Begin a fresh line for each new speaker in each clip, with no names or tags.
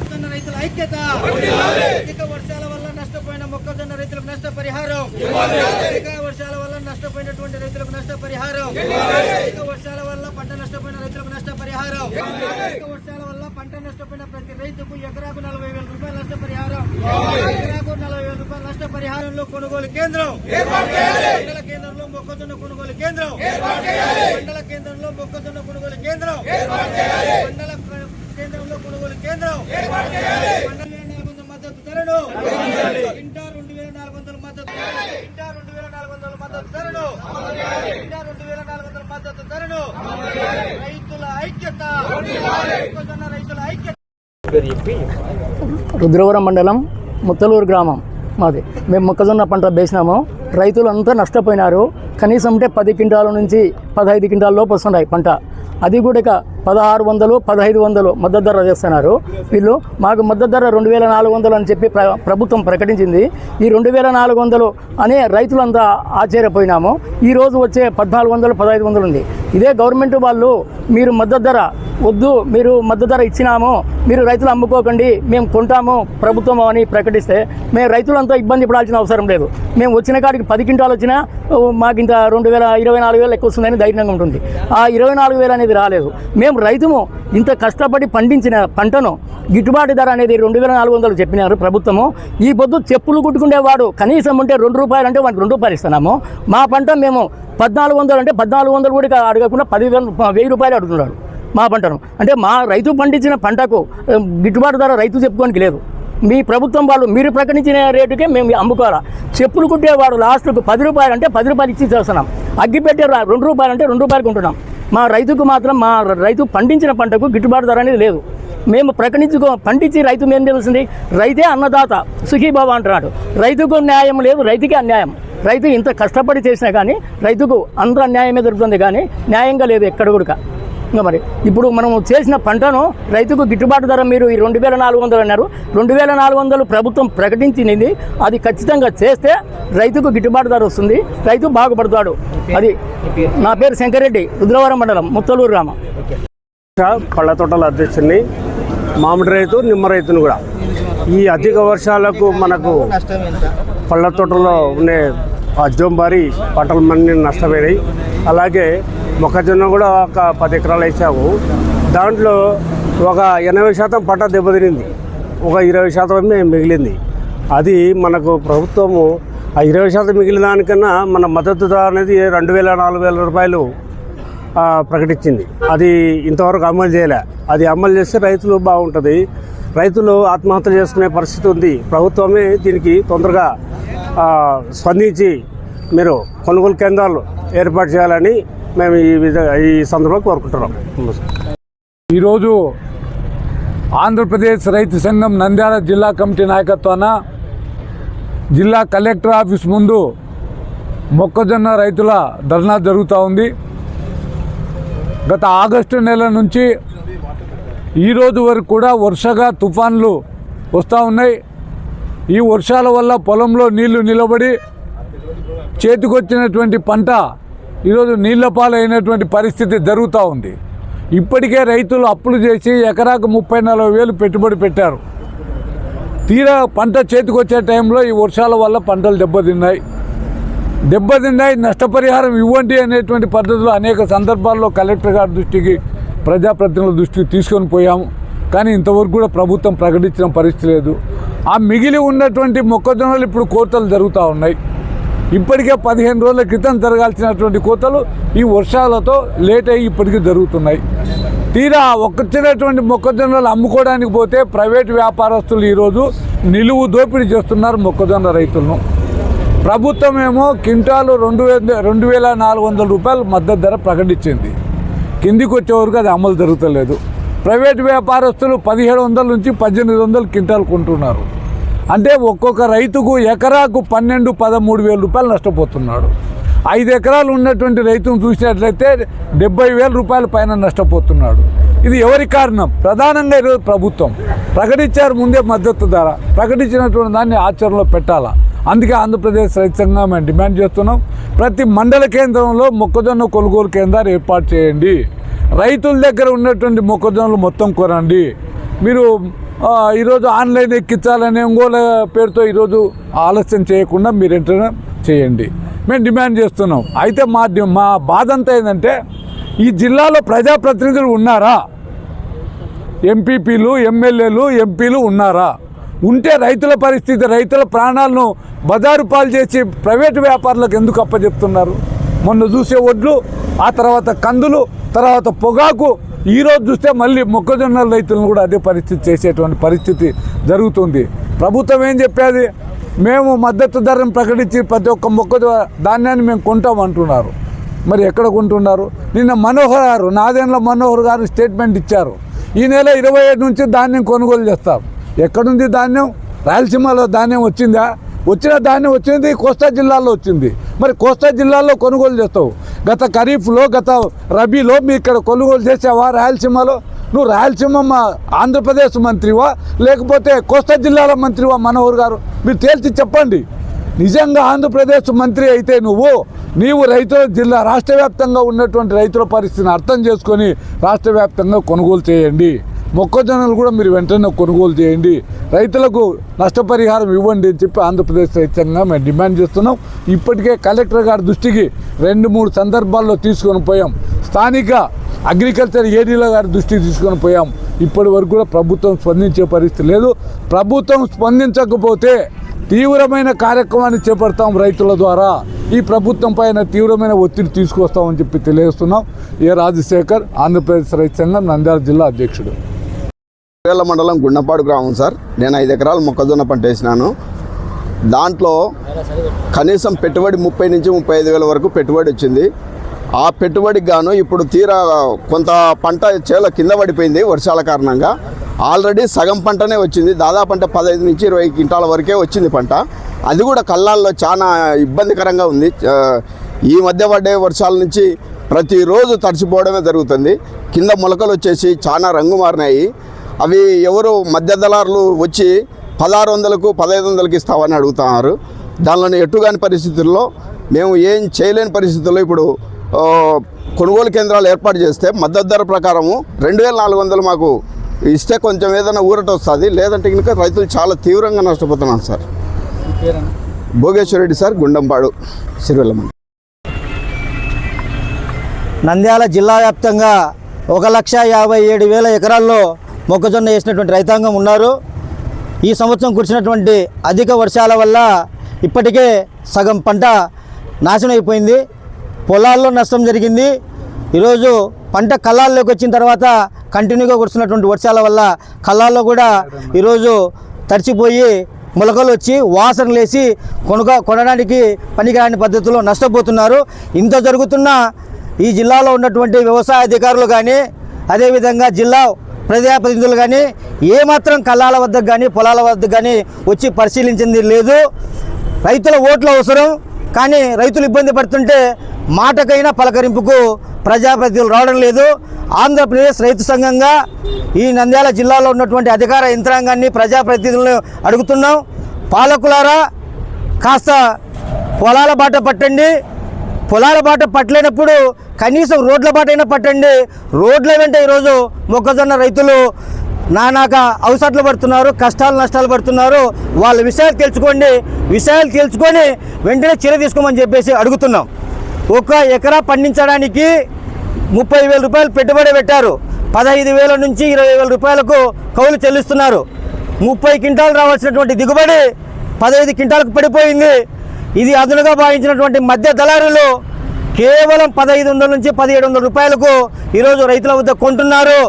మొక్కజొన్న రైతుల ఐక్యత. అధిక మొక్కజొన్న రైతులకు నష్టపరిహారం. అధిక వర్షాల వల్ల నష్టపోయినటువంటి రైతులకు నష్టపరిహారం. అధిక వర్షాల వల్ల పంట నష్టపోయిన రైతులకు నష్టపరిహారం. అధిక వర్షాల వల్ల పంట నష్టపోయిన ప్రతి రైతుకు ఎకరాకు నలభై వేల రూపాయల నష్టపరిహారం. ఎకరాకు నలభై వేల రూపాయల నష్టపరిహారంలో కొనుగోలు కేంద్రం. మండల కేంద్రంలో మొక్కజొన్న కొనుగోలు కేంద్రం. మండల కేంద్రంలో మొక్కజొన్న కొనుగోలు కేంద్రం. మండల కేంద్రంలో కొనుగోలు కేంద్రం. మండలి మద్దతు ధరను. రెండు వేల నాలుగు వందల మద్దతు ధరను. ఇంటా రెండు వేల నాలుగు వందల మద్దతు ధరను. రైతుల ఐక్యత. మొక్కజొన్న రైతుల ఐక్యత.
రుద్రవరం మండలం ముత్తలూరు గ్రామం మాది. మేము మొక్కజొన్న పంట వేసినాము. రైతులు అంతా నష్టపోయినారు. కనీసం అంటే పది క్వింటాల నుంచి పదహైదు క్వింటాల లోపు వస్తున్నాయి పంట. అది కూడా ఇక పదహారు వందలు పదహైదు వందలు మద్దతు ధర చేస్తున్నారు. వీళ్ళు మాకు మద్దతు ధర రెండు వేల నాలుగు వందలు అని చెప్పి ప్రభుత్వం ప్రకటించింది. ఈ రెండు వేల నాలుగు వందలు అనే రైతులంతా ఆశ్చర్యపోయినాము. ఈ రోజు వచ్చే పద్నాలుగు వందలు పదహైదు వందలు ఉంది. ఇదే గవర్నమెంట్ వాళ్ళు మీరు మద్దతు ధర వద్దు మీరు మద్దతు ధర ఇచ్చినాము మీరు రైతులు అమ్ముకోకండి మేము కొంటాము ప్రభుత్వం అని ప్రకటిస్తే మేము రైతులంతా ఇబ్బంది పడాల్సిన అవసరం లేదు. మేము వచ్చిన కాడికి పది క్వింటాలు వచ్చినా మాకు ఇంత రెండు వేల ఇరవై నాలుగు వేలు ఎక్కువ వస్తుందని ధైర్యంగా ఉంటుంది. ఆ ఇరవై నాలుగు వేలు అనేది రాలేదు. మేము రైతుము ఇంత కష్టపడి పండించిన పంటను గిట్టుబాటు ధర అనేది రెండు వేల నాలుగు వందలు చెప్పినారు ప్రభుత్వము. ఈ పొద్దు చెప్పులు కుట్టుకునేవాడు కనీసం ఉంటే రెండు రూపాయలు అంటే వాడికి రెండు రూపాయలు ఇస్తున్నాము. మా పంట మేము పద్నాలుగు వందలు అంటే పద్నాలుగు వందలు కూడా అడగకుండా పది వెయ్యి రూపాయలు అడుగుతున్నాడు మా పంటను. అంటే మా రైతు పండించిన పంటకు గిట్టుబాటు ధర రైతు చెప్పుకోనికి లేదు. మీ ప్రభుత్వం వాళ్ళు మీరు ప్రకటించిన రేటుకే మేము అమ్ముకోవాలా. చెప్పులు కుట్టేవాడు లాస్ట్కు పది రూపాయలు అంటే పది రూపాయలు ఇచ్చి చేస్తున్నాం. అగ్గి పెట్టే రెండు రూపాయలు అంటే రెండు రూపాయలు కొంటున్నాం. మా రైతుకు మాత్రం మా రైతు పండించిన పంటకు గిట్టుబాటు ధర అనేది లేదు. మేము ప్రకటించుకో పండించి రైతు మేము తెలిసింది రైతే అన్నదాత సుఖీబాబా అంటున్నాడు. రైతుకు న్యాయం లేదు రైతుకే అన్యాయం. రైతు ఇంత కష్టపడి చేసినా కానీ రైతుకు అంత అన్యాయమే దొరుకుతుంది కానీ న్యాయంగా లేదు ఎక్కడ కూడా. ఇంకా మరి. ఇప్పుడు మనం చేసిన పంటను రైతుకు గిట్టుబాటు ధర మీరు ఈ రెండు వేల నాలుగు వందలు అన్నారు. రెండు వేల నాలుగు వందలు ప్రభుత్వం ప్రకటించింది. అది ఖచ్చితంగా చేస్తే రైతుకు గిట్టుబాటు ధర వస్తుంది. రైతు బాగుపడతాడు. అది నా పేరు శంకరెడ్డి రుద్రవరం మండలం ముత్తలూరు గ్రామం.
పళ్ళ తోటల అధ్యక్షుడిని మామిడి రైతు నిమ్మ రైతును కూడా. ఈ అధిక వర్షాలకు మనకు పళ్ళ తోటలో ఉండే అజ్జంబారి పంటలు మన్ని నష్టపోయినాయి. అలాగే మొక్కజొన్న కూడా ఒక పది ఎకరాలు వేసాము. దాంట్లో ఒక ఎనభై శాతం పంట దెబ్బతినింది. ఒక ఇరవై శాతమే మిగిలింది. అది మనకు ప్రభుత్వము ఆ ఇరవై శాతం మిగిలిన దానికన్నా మన మద్దతు ధర అనేది రెండు వేల నాలుగు వేల రూపాయలు ప్రకటించింది. అది ఇంతవరకు అమలు చేయలే. అది అమలు చేస్తే రైతులు బాగుంటుంది. రైతులు ఆత్మహత్య చేసుకునే పరిస్థితి ఉంది. ప్రభుత్వమే దీనికి తొందరగా స్పందించి మీరు కొనుగోలు కేంద్రాలు ఏర్పాటు చేయాలని మేము ఈ విధంగా ఈ సందర్భంగా కోరుకుంటున్నాం.
ఈరోజు ఆంధ్రప్రదేశ్ రైతు సంఘం నంద్యాల జిల్లా కమిటీ నాయకత్వాన జిల్లా కలెక్టర్ ఆఫీస్ ముందు మొక్కజొన్న రైతుల ధర్నా జరుగుతూ ఉంది. గత ఆగస్టు నెల నుంచి ఈరోజు వరకు కూడా వరుసగా తుఫాన్లు వస్తూ ఉన్నాయి. ఈ వర్షాల వల్ల పొలంలో నీళ్ళు నిలబడి చేతికొచ్చినటువంటి పంట ఈరోజు నీళ్ళ పాలైనటువంటి పరిస్థితి జరుగుతూ ఉంది. ఇప్పటికే రైతులు అప్పులు చేసి ఎకరాకు ముప్పై నలభై వేలు పెట్టుబడి పెట్టారు. తీరా పంట చేతికొచ్చే టైంలో ఈ వర్షాల వల్ల పంటలు దెబ్బతిన్నాయి. దెబ్బతిన్నాయి నష్టపరిహారం ఇవ్వండి అనేటువంటి పద్ధతిలో అనేక సందర్భాల్లో కలెక్టర్ గారి దృష్టికి ప్రజాప్రతినిధుల దృష్టికి తీసుకొని పోయాము. కానీ ఇంతవరకు కూడా ప్రభుత్వం ప్రకటించిన పరిస్థితి లేదు. ఆ మిగిలి ఉన్నటువంటి మొక్కజొన్నలు ఇప్పుడు కోతలు జరుగుతూ ఉన్నాయి. ఇప్పటికే పదిహేను రోజుల క్రితం జరగాల్సినటువంటి కోతలు ఈ వర్షాలతో లేట్ అయ్యి ఇప్పటికీ జరుగుతున్నాయి. తీరా వచ్చినటువంటి మొక్కజొన్నలు అమ్ముకోవడానికి పోతే ప్రైవేట్ వ్యాపారస్తులు ఈరోజు నిలువు దోపిడీ చేస్తున్నారు మొక్కజొన్న రైతులను. ప్రభుత్వం ఏమో క్వింటాలు రెండు వేల రెండు వేల నాలుగు వందల రూపాయలు మద్దతు ధర ప్రకటించింది. కిందికి వచ్చే వరకు అది అమలు జరుగుతలేదు. ప్రైవేట్ వ్యాపారస్తులు పదిహేడు వందల నుంచి పద్దెనిమిది వందలు క్వింటాలు కొంటున్నారు. అంటే ఒక్కొక్క రైతుకు ఎకరాకు పన్నెండు పదమూడు వేల రూపాయలు నష్టపోతున్నాడు. ఐదు ఎకరాలు ఉన్నటువంటి రైతును చూసినట్లయితే డెబ్బై వేల రూపాయల పైన నష్టపోతున్నాడు. ఇది ఎవరి కారణం? ప్రధానంగా ఈరోజు ప్రభుత్వం. ప్రకటించారు ముందే మద్దతు ధర. ప్రకటించినటువంటి దాన్ని ఆచరణలో పెట్టాలా? అందుకే ఆంధ్రప్రదేశ్ రైతు సంఘం మేము డిమాండ్ చేస్తున్నాం. ప్రతి మండల కేంద్రంలో మొక్కజొన్న కొనుగోలు కేంద్రాలు ఏర్పాటు చేయండి. రైతుల దగ్గర ఉన్నటువంటి మొక్కజొన్నలు మొత్తం కొనండి. మీరు ఈరోజు ఆన్లైన్ ఎక్కించాలనే ఇంకోల పేరుతో ఈరోజు ఆలస్యం చేయకుండా మీరు ఎంటర్ చేయండి. మేము డిమాండ్ చేస్తున్నాం. అయితే మా మా బాధ అంతా ఏంటంటే ఈ జిల్లాలో ప్రజాప్రతినిధులు ఉన్నారా? ఎంపీపీలు ఎమ్మెల్యేలు ఎంపీలు ఉన్నారా? ఉంటే రైతుల పరిస్థితి రైతుల ప్రాణాలను బజారు పాలు చేసి ప్రైవేటు వ్యాపారులకు ఎందుకు అప్పచెప్తున్నారు? మొన్న చూసే వడ్లు ఆ తర్వాత కందులు తర్వాత పొగాకు ఈరోజు చూస్తే మళ్ళీ మొక్కజొన్న రైతులను కూడా అదే పరిస్థితి చేసేటువంటి పరిస్థితి జరుగుతుంది. ప్రభుత్వం ఏం చెప్పేది? మేము మద్దతు ధరను ప్రకటించి ప్రతి ఒక్క మొక్క ధాన్యాన్ని మేము కొంటాం అంటున్నారు. మరి ఎక్కడ కొంటున్నారు? నిన్న మనోహర్ గారు నాదేండ్ల మనోహర్ గారు స్టేట్మెంట్ ఇచ్చారు. ఈ నెల ఇరవై ఏడు నుంచి ధాన్యం కొనుగోలు చేస్తాం ఎక్కడుంది ధాన్యం? రాయలసీమలో ధాన్యం వచ్చిందా? వచ్చిన ధాన్యం వచ్చింది కోస్తా జిల్లాలో వచ్చింది. మరి కోస్తా జిల్లాలో కొనుగోలు చేస్తావు. గత ఖరీఫ్లో గత రబీలో మీ ఇక్కడ కొనుగోలు చేసావా రాయలసీమలో? నువ్వు రాయలసీమ మా ఆంధ్రప్రదేశ్ మంత్రివా? లేకపోతే కోస్తా జిల్లాల మంత్రివా మనోహర్ గారు? మీరు తేల్చి చెప్పండి. నిజంగా ఆంధ్రప్రదేశ్ మంత్రి అయితే నువ్వు నీవు రైతుల జిల్లా రాష్ట్ర వ్యాప్తంగా ఉన్నటువంటి రైతుల పరిస్థితిని అర్థం చేసుకొని రాష్ట్ర వ్యాప్తంగా కొనుగోలు చేయండి. మొక్కజొన్నలు కూడా మీరు వెంటనే కొనుగోలు చేయండి. రైతులకు నష్టపరిహారం ఇవ్వండి అని చెప్పి ఆంధ్రప్రదేశ్ రైతంగా మేము డిమాండ్ చేస్తున్నాం. ఇప్పటికే కలెక్టర్ గారి దృష్టికి రెండు మూడు సందర్భాల్లో తీసుకొని పోయాం. స్థానిక అగ్రికల్చర్ ఏడీల గారి దృష్టికి తీసుకొని పోయాం. ఇప్పటి వరకు కూడా ప్రభుత్వం స్పందించే పరిస్థితి లేదు. ప్రభుత్వం స్పందించకపోతే తీవ్రమైన కార్యక్రమాన్ని చేపడతాం రైతుల ద్వారా. ఈ ప్రభుత్వం పైన తీవ్రమైన ఒత్తిడి తీసుకొస్తామని చెప్పి తెలియజేస్తున్నాం. ఏ రాజశేఖర్ ఆంధ్రప్రదేశ్ రైతు సంఘం నంద్యాల జిల్లా అధ్యక్షుడు.
వేల మండలం గుండపాడు గ్రామం సార్. నేను ఐదు ఎకరాలు మొక్కజొన్న పంట వేసినాను. దాంట్లో కనీసం పెట్టుబడి ముప్పై నుంచి ముప్పై ఐదు వేల వరకు పెట్టుబడి వచ్చింది. ఆ పెట్టుబడికి గాను ఇప్పుడు తీరా కొంత పంట చేల కింద పడిపోయింది వర్షాల కారణంగా. ఆల్రెడీ సగం పంటనే వచ్చింది. దాదాపు అంటే పదహైదు నుంచి ఇరవై క్వింటాల వరకే వచ్చింది పంట. అది కూడా కళ్ళాల్లో చాలా ఇబ్బందికరంగా ఉంది. ఈ మధ్య పడే వర్షాల నుంచి ప్రతిరోజు తడిచిపోవడమే జరుగుతుంది. కింద మొలకలు వచ్చేసి చాలా రంగు మారినాయి అవి ఎవరు మధ్య దళారులు వచ్చి పదహారు వందలకు పదహైదు వందలకి ఇస్తామని అడుగుతున్నారు. దానిలో ఎటుగాని పరిస్థితుల్లో మేము ఏం చేయలేని పరిస్థితుల్లో ఇప్పుడు కొనుగోలు కేంద్రాలు ఏర్పాటు చేస్తే మద్దతు ధర ప్రకారము రెండు వేల నాలుగు వందలు మాకు ఇస్తే కొంచెం ఏదైనా ఊరట వస్తుంది. లేదంటే కనుక రైతులు చాలా తీవ్రంగా నష్టపోతున్నాను సార్. భోగేశ్వరరెడ్డి సార్ గుండంపాడు సిరివెల్లమ్మ
నంద్యాల జిల్లా వ్యాప్తంగా ఒక లక్ష యాభై ఏడు వేల ఎకరాల్లో మొక్కజొన్న వేసినటువంటి రైతాంగం ఉన్నారు. ఈ సంవత్సరం కురిసినటువంటి అధిక వర్షాల వల్ల ఇప్పటికే సగం పంట నాశనం అయిపోయింది. పొలాల్లో నష్టం జరిగింది. ఈరోజు పంట కళ్ళాల్లోకి వచ్చిన తర్వాత కంటిన్యూగా కురుస్తున్నటువంటి వర్షాల వల్ల కళ్ళాల్లో కూడా ఈరోజు తడిచిపోయి మొలకలు వచ్చి వాసన లేచి కొనుక కొనడానికి పనికిరాని పద్ధతిలో నష్టపోతున్నారు. ఇంత జరుగుతున్న ఈ జిల్లాలో ఉన్నటువంటి వ్యవసాయ అధికారులు కానీ అదేవిధంగా జిల్లా ప్రజాప్రతినిధులు కానీ ఏమాత్రం కళ్ళాల వద్దకు కానీ పొలాల వద్దకు కానీ వచ్చి పరిశీలించింది లేదు. రైతుల ఓట్లు అవసరం. కానీ రైతులు ఇబ్బంది పడుతుంటే మాటకైనా పలకరింపుకు ప్రజాప్రతినిధులు రావడం లేదు. ఆంధ్రప్రదేశ్ రైతు సంఘంగా ఈ నంద్యాల జిల్లాలో ఉన్నటువంటి అధికార యంత్రాంగాన్ని ప్రజాప్రతినిధులను అడుగుతున్నాం. పాలకులారా కాస్త పొలాల బాట పట్టండి. పొలాల బాట పట్టలేనప్పుడు కనీసం రోడ్ల బాట అయినా పట్టండి. రోడ్ల వెంట ఈరోజు మొక్కజొన్న రైతులు నానాక అవసరాలు పడుతున్నారు కష్టాలు నష్టాలు పడుతున్నారు. వాళ్ళ విషయాలు తెలుసుకోండి. విషయాలు తెలుసుకొని వెంటనే చీర తీసుకోమని చెప్పేసి అడుగుతున్నాం. ఒక ఎకరా పండించడానికి ముప్పై వేల రూపాయలు పెట్టుబడి పెట్టారు. పదహైదు వేల నుంచి ఇరవై వేల రూపాయలకు కౌలు చెల్లిస్తున్నారు. ముప్పై క్వింటాలు రావాల్సినటువంటి దిగుబడి పదహైదు క్వింటాలకు పడిపోయింది. ఇది అదునుగా భావించినటువంటి మధ్య దళారులు కేవలం పదహైదు వందల నుంచి పదిహేడు వందల రూపాయలకు ఈరోజు రైతుల వద్ద కొంటున్నారు.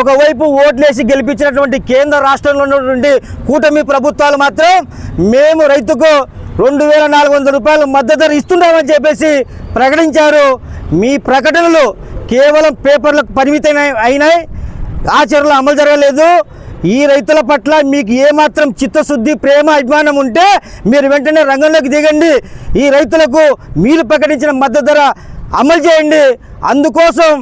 ఒకవైపు ఓట్లేసి గెలిపించినటువంటి కేంద్ర రాష్ట్రంలో ఉన్నటువంటి కూటమి ప్రభుత్వాలు మాత్రం మేము రైతుకు రెండు వేల నాలుగు వందల రూపాయలు మద్దతు ధర ఇస్తున్నామని చెప్పేసి ప్రకటించారు. మీ ప్రకటనలు కేవలం పేపర్లకు పరిమితమైన అయినాయి. ఆచరణలో అమలు జరగలేదు. ఈ రైతుల పట్ల మీకు ఏమాత్రం చిత్తశుద్ధి ప్రేమ అభిమానం ఉంటే మీరు వెంటనే రంగంలోకి దిగండి. ఈ రైతులకు మీరు ప్రకటించిన మద్దతు ధర అమలు చేయండి. అందుకోసం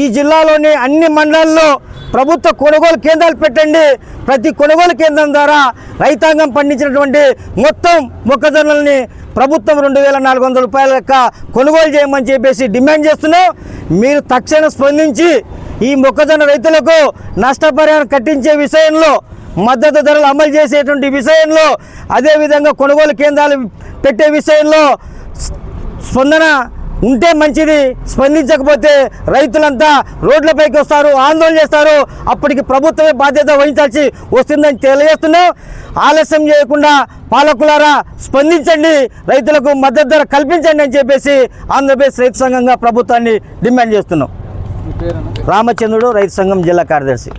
ఈ జిల్లాలోని అన్ని మండలాల్లో ప్రభుత్వ కొనుగోలు కేంద్రాలు పెట్టండి. ప్రతి కొనుగోలు కేంద్రం ద్వారా రైతాంగం పండించినటువంటి మొత్తం మొక్కజొన్నల్ని ప్రభుత్వం రెండు వేల నాలుగు వందల రూపాయల లెక్క కొనుగోలు చేయమని చెప్పేసి డిమాండ్ చేస్తున్నాం. మీరు తక్షణ స్పందించి ఈ మొక్కజొన్న రైతులకు నష్టపరిహారం కట్టించే విషయంలో మద్దతు ధరలు అమలు చేసేటువంటి విషయంలో అదేవిధంగా కొనుగోలు కేంద్రాలు పెట్టే విషయంలో స్పందన ఉంటే మంచిది. స్పందించకపోతే రైతులంతా రోడ్లపైకి వస్తారు ఆందోళన చేస్తారు. అప్పటికి ప్రభుత్వమే బాధ్యత వహించాల్సి వస్తుందని తెలియజేస్తున్నాం. ఆలస్యం చేయకుండా పాలకులారా స్పందించండి రైతులకు మద్దతు ధర కల్పించండి అని చెప్పేసి ఆంధ్రప్రదేశ్ రైతు సంఘంగా ప్రభుత్వాన్ని డిమాండ్ చేస్తున్నాం. రామచంద్రుడు రైతు సంఘం జిల్లా కార్యదర్శి.